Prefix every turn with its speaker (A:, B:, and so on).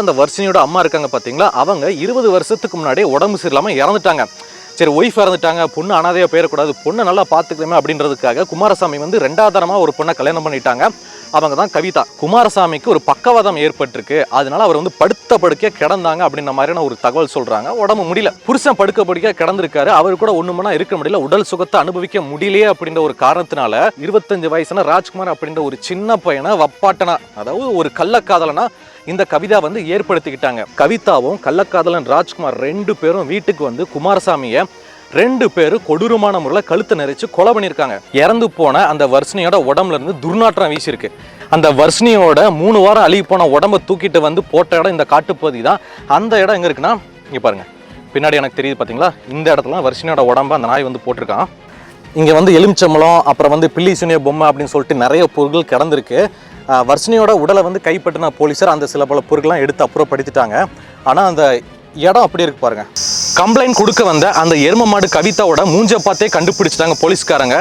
A: அந்த வர்ஷினியோட அம்மா இருக்காங்க பார்த்தீங்களா அவங்க இருபது வருஷத்துக்கு முன்னாடியே உடம்பு சரியில்லாமல் இறந்துட்டாங்க. சரி ஒய்ஃப் இறந்துட்டாங்க. பொண்ணு அனாதையாக போயிடக்கூடாது. பொண்ணை நல்லா பார்த்துக்கலாமே அப்படின்றதுக்காக குமாரசாமி வந்து ரெண்டாவதாரமாக ஒரு பொண்ணை கல்யாணம் பண்ணிட்டாங்க. அவங்க தான் கவிதா. குமாரசாமிக்கு ஒரு பக்கவாதம் ஏற்பட்டிருக்கு. அதனால அவர் வந்து படுத்த படுக்கையா கிடந்தாங்க அப்படின்ற மாதிரியான ஒரு தகவல் சொல்கிறாங்க உடம்பு முடியல. புருஷன் படுக்க படுக்கையா கிடந்திருக்காரு. அவர் கூட ஒன்றுமனா இருக்க முடியல. உடல் சுகத்தை அனுபவிக்க முடியலையே அப்படின்ற ஒரு காரணத்தினால இருபத்தஞ்சு வயசுன ராஜ்குமார் அப்படின்ற ஒரு சின்ன பையனை வப்பாட்டனா அதாவது ஒரு கள்ளக்காதலனா இந்த கவிதா வந்து ஏற்படுத்திக்கிட்டாங்க. கவிதாவும் கள்ளக்காதலன் ராஜ்குமார் ரெண்டு பேரும் வீட்டுக்கு வந்து குமாரசாமியை ரெண்டு பேரும் கொடூரமான முறையில் கழுத்தை நெரிச்சு கொலை பண்ணியிருக்காங்க. இறந்து போன அந்த வர்ஷினியோட உடம்புல இருந்து துர்நாற்றம் வீசியிருக்கு. அந்த வர்ஷினியோட மூணு வாரம் அழுகி போன உடம்ப தூக்கிட்டு வந்து போட்ட இடம் இந்த காட்டுப்பகுதி தான். அந்த இடம் எங்கே இருக்குன்னா இங்கே பாருங்க. பின்னாடி எனக்கு தெரியுது பார்த்தீங்களா இந்த இடத்துல வர்ஷினியோட உடம்பை அந்த நாய் வந்து போட்டிருக்கான். இங்கே வந்து எலுமிச்சம்பழம் அப்புறம் வந்து பில்லி சுனிய பொம்மை அப்படின்னு சொல்லிட்டு நிறைய பொருட்கள் கிடந்திருக்கு. வர்ஷினியோட உடலை வந்து கைப்பற்றின போலீஸார் அந்த சில பல பொருட்கள்லாம் எடுத்து அப்புறப்படுத்திட்டாங்க. ஆனால் அந்த இடம் அப்படி இருக்கு பாருங்க. கம்ப்ளைண்ட் கொடுக்க வந்த அந்த எரும மாடு கவிதாவோட மூஞ்ச பார்த்தே கண்டுபிடிச்சிட்டாங்க போலீஸ்காரங்க.